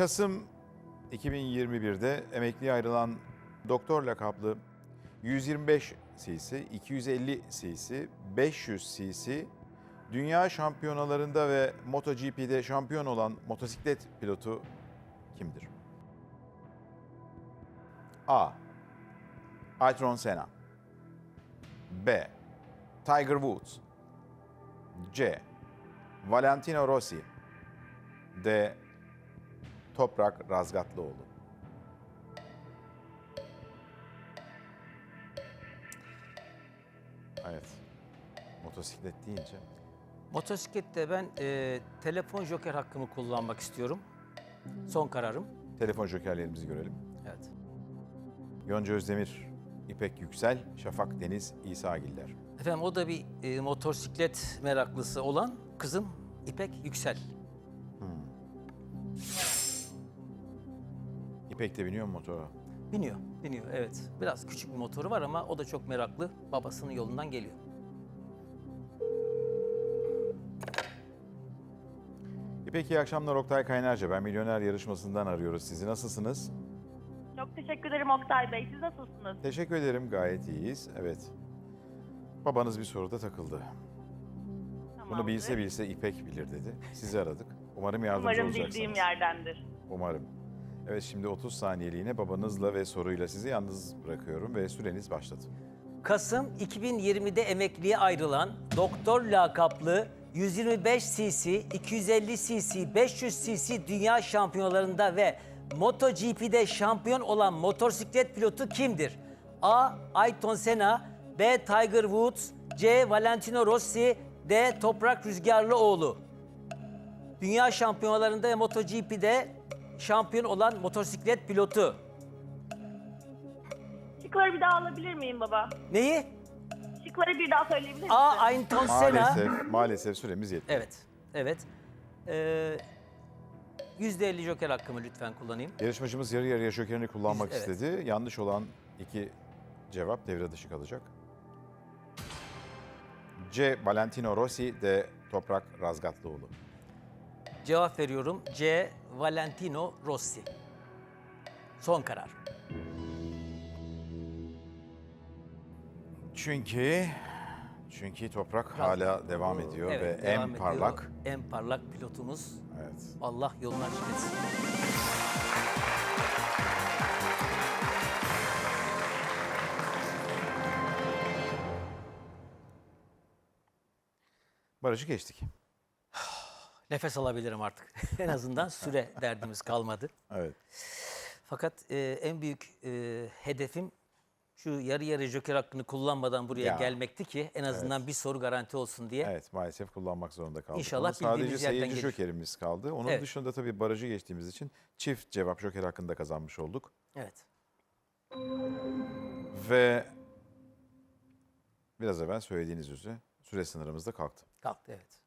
Kasım 2021'de emekliye ayrılan doktor lakaplı 125 cc, 250 cc, 500 cc dünya şampiyonalarında ve MotoGP'de şampiyon olan motosiklet pilotu kimdir? A. Ayrton Senna B. Tiger Woods C. Valentino Rossi D. Toprak Razgatlıoğlu. Evet. Motosiklet deyince Motosiklette ben e, telefon joker hakkımı kullanmak istiyorum. Son kararım. telefon jokerlerimizi görelim. Evet. Yonca Özdemir, İpek Yüksel, Şafak Deniz, İsa Giller. Efendim o da bir e, motosiklet meraklısı olan kızım İpek Yüksel. İpek de biniyor mu motora? Biniyor, biniyor evet. Biraz küçük bir motoru var ama o da çok meraklı. Babasının yolundan geliyor. İpek iyi akşamlar Oktay Kaynarca. Ben Milyoner Yarışması'ndan arıyoruz sizi. Nasılsınız? Çok teşekkür ederim Oktay Bey. Siz nasılsınız? Teşekkür ederim. Gayet iyiyiz. Evet. Babanız bir soruda takıldı. Bunu bilse bilse İpek bilir dedi. Sizi aradık. Umarım yardımcı Umarım olacaksınız. bildiğim yerdendir. Umarım. Evet şimdi 30 saniyeliğine babanızla ve soruyla sizi yalnız bırakıyorum ve süreniz başladı. Kasım 2020'de emekliye ayrılan doktor lakaplı 125 cc, 250 cc, 500 cc dünya şampiyonalarında ve MotoGP'de şampiyon olan motosiklet pilotu kimdir? A. Ayrton Senna B. Tiger Woods C. Valentino Rossi D. Toprak Rüzgarlıoğlu Dünya şampiyonalarında ve MotoGP'de şampiyon olan motosiklet pilotu. Şıkları bir daha alabilir miyim baba? Neyi? Şıkları bir daha söyleyebilir misin? A. Ayrton Senna Maalesef, maalesef süremiz yetmiyor. Evet, evet. Ee, %50 joker hakkımı lütfen kullanayım. Yarışmacımız yarı yarıya jokerini kullanmak Biz- evet. istedi. Yanlış olan iki cevap devre dışı kalacak. C. Valentino Rossi D. Toprak Razgatlıoğlu. Cevap veriyorum. C. Valentino Rossi. Son karar. Çünkü çünkü Toprak hala devam ediyor Evet, ve devam en ediyor. parlak. En parlak pilotumuz. Evet. Allah yolunu açık etsin. Barajı geçtik. Nefes alabilirim artık. en azından süre derdimiz kalmadı. Evet. Fakat e, en büyük e, hedefim şu yarı yarı joker hakkını kullanmadan buraya Ya. gelmekti ki en azından bir soru garanti olsun diye. Evet maalesef kullanmak zorunda kaldık. İnşallah Ama sadece bildiğimiz yerden seyirci gelir. jokerimiz kaldı. Onun Evet. dışında tabii barajı geçtiğimiz için çift cevap joker hakkında kazanmış olduk. Evet. Ve biraz evvel söylediğiniz üzere süre sınırımız da kalktı. Kalktı evet.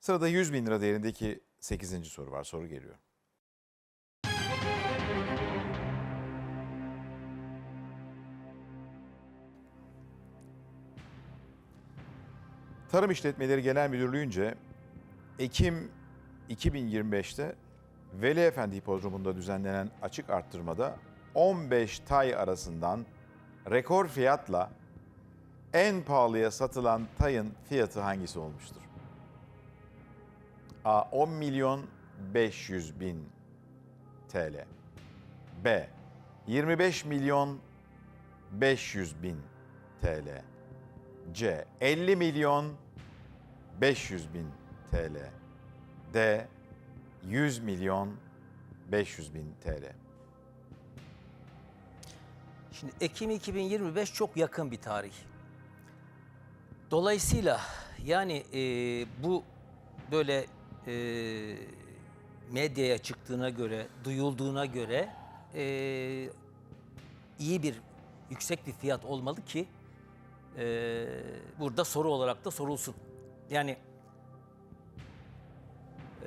Sırada 100 bin lira değerindeki 8. soru var. Soru geliyor. Tarım İşletmeleri Genel Müdürlüğü'nce Ekim 2025'te Veli Efendi Hipodromu'nda düzenlenen açık arttırmada 15 tay arasından rekor fiyatla en pahalıya satılan tayın fiyatı hangisi olmuştur? A. 10 milyon 500 bin TL. B. 25 milyon 500 bin TL. C. 50 milyon 500 bin TL. D. 100 milyon 500 bin TL. Şimdi Ekim 2025 çok yakın bir tarih. Dolayısıyla yani e, bu böyle e, medyaya çıktığına göre, duyulduğuna göre e, iyi bir, yüksek bir fiyat olmalı ki e, burada soru olarak da sorulsun. Yani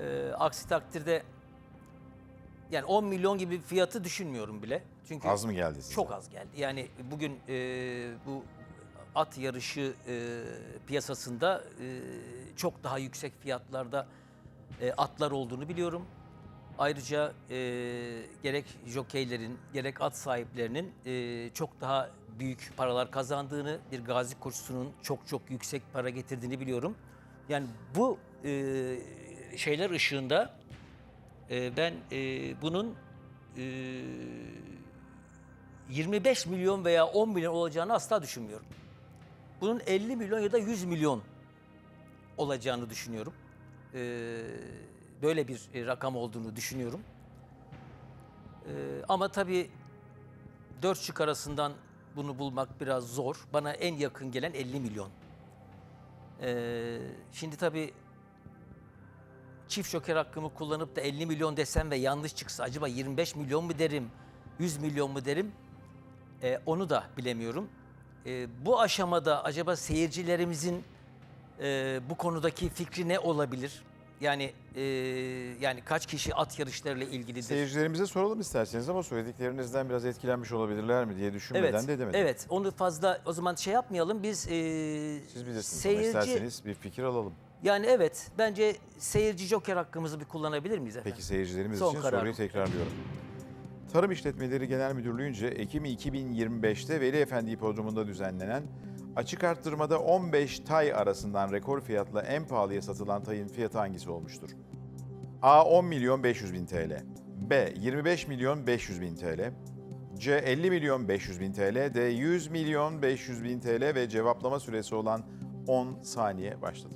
e, aksi takdirde yani 10 milyon gibi bir fiyatı düşünmüyorum bile. Çünkü Az mı geldi size? çok az geldi. Yani bugün e, bu at yarışı e, piyasasında e, çok daha yüksek fiyatlarda e, atlar olduğunu biliyorum. Ayrıca e, gerek jokeylerin gerek at sahiplerinin e, çok daha büyük paralar kazandığını, bir gazi koşusunun çok çok yüksek para getirdiğini biliyorum. Yani bu e, şeyler ışığında e, ben e, bunun e, 25 milyon veya 10 milyon olacağını asla düşünmüyorum. Bunun 50 milyon ya da 100 milyon olacağını düşünüyorum. Ee, böyle bir e, rakam olduğunu düşünüyorum. Ee, ama tabii dört şık arasından bunu bulmak biraz zor. Bana en yakın gelen 50 milyon. Ee, şimdi tabii çift joker hakkımı kullanıp da 50 milyon desem ve yanlış çıksa acaba 25 milyon mu derim, 100 milyon mu derim? Ee, onu da bilemiyorum. Ee, bu aşamada acaba seyircilerimizin e, bu konudaki fikri ne olabilir? Yani e, yani kaç kişi at yarışlarıyla ilgilidir? Seyircilerimize soralım isterseniz ama söylediklerinizden biraz etkilenmiş olabilirler mi diye düşünmeden evet, de edemedim. evet. Onu fazla o zaman şey yapmayalım. Biz e, Siz bilirsiniz ama seyirci isterseniz bir fikir alalım. yani evet bence seyirci joker hakkımızı bir kullanabilir miyiz efendim? Peki seyircilerimiz Son için karar. soruyu tekrarlıyorum. Tarım İşletmeleri Genel Müdürlüğü'nce Ekim 2025'te Veli Efendi Hipodromu'nda düzenlenen açık arttırmada 15 tay arasından rekor fiyatla en pahalıya satılan tayın fiyatı hangisi olmuştur? A 10 milyon 500 bin TL, B 25 milyon 500 bin TL, C 50 milyon 500 bin TL, D 100 milyon 500 bin TL ve cevaplama süresi olan 10 saniye başladı.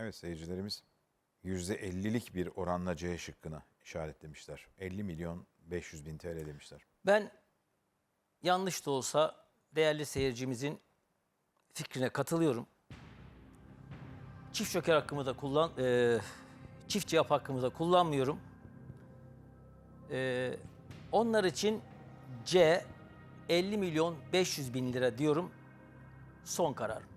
Evet seyircilerimiz %50'lik bir oranla C şıkkını işaretlemişler. 50 milyon 500 bin TL demişler. Ben yanlış da olsa değerli seyircimizin fikrine katılıyorum. Çift joker hakkımı da kullan, e, çift cevap hakkımı da kullanmıyorum. E, onlar için C 50 milyon 500 bin lira diyorum. Son karar.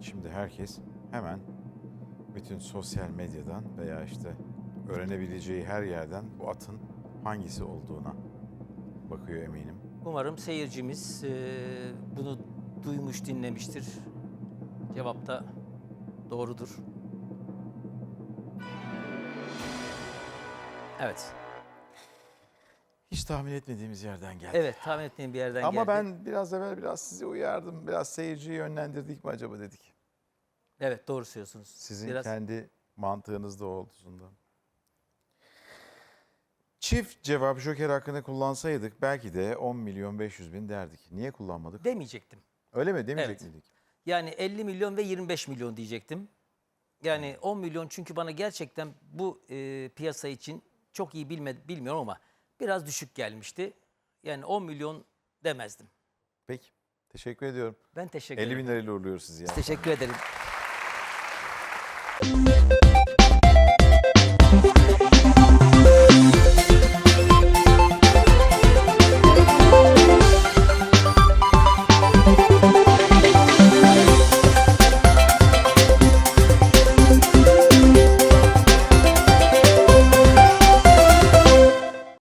Şimdi herkes hemen bütün sosyal medyadan veya işte öğrenebileceği her yerden bu atın hangisi olduğuna bakıyor eminim. Umarım seyircimiz e, bunu duymuş, dinlemiştir. Cevap da doğrudur. Evet. Hiç tahmin etmediğimiz yerden geldi. Evet, tahmin ettiğim bir yerden Ama geldi. ben biraz evvel biraz sizi uyardım. Biraz seyirciyi yönlendirdik mi acaba dedik. Evet, doğru söylüyorsunuz. Sizin Biraz kendi mantığınız da olduğunda. Çift cevap joker hakkını kullansaydık belki de 10 milyon 500 bin derdik. Niye kullanmadık? demeyecektim. Öyle mi demeyecek Evet. miydik? Yani 50 milyon ve 25 milyon diyecektim. Yani 10 milyon çünkü bana gerçekten bu e, piyasa için çok iyi bilme, bilmiyorum ama biraz düşük gelmişti. Yani 10 milyon demezdim. Peki. Teşekkür ediyorum. Ben teşekkür 50 ederim. bin lirayla uğurluyoruz sizi ya. Teşekkür ederim.